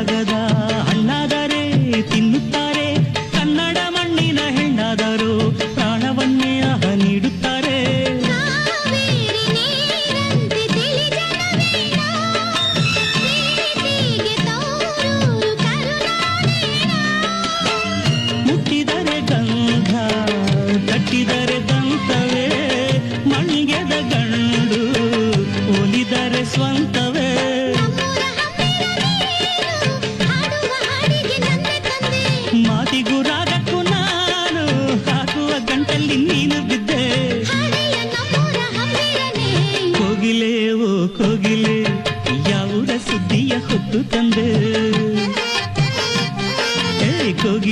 ಗದಗದ ಹಣ್ಣಾದರೆ ತಿನ್ನುತ್ತಾರೆ. ಕನ್ನಡ ಮಣ್ಣಿನ ಹೆಣ್ಣಾದರೂ ಪ್ರಾಣವನ್ನೇ ಅಹ ನೀಡುತ್ತಾರೆ. ಮುಟ್ಟಿದರೆ ಗಂಧ ಕಟ್ಟಿದರೆ ದಂತವೇ ಮಣ್ಣಿಗೆದ ಗಂಡು ಒಲಿದರೆ ಸ್ವಂತ ಕೋಗಿಲೆ ಓ ಕೋಗಿಲೆ ಯಾವುರ ಸುದ್ದಿಯ ಹೊತ್ತು ತಂದೆ. ಏ ಕೋಗಿಲೆ.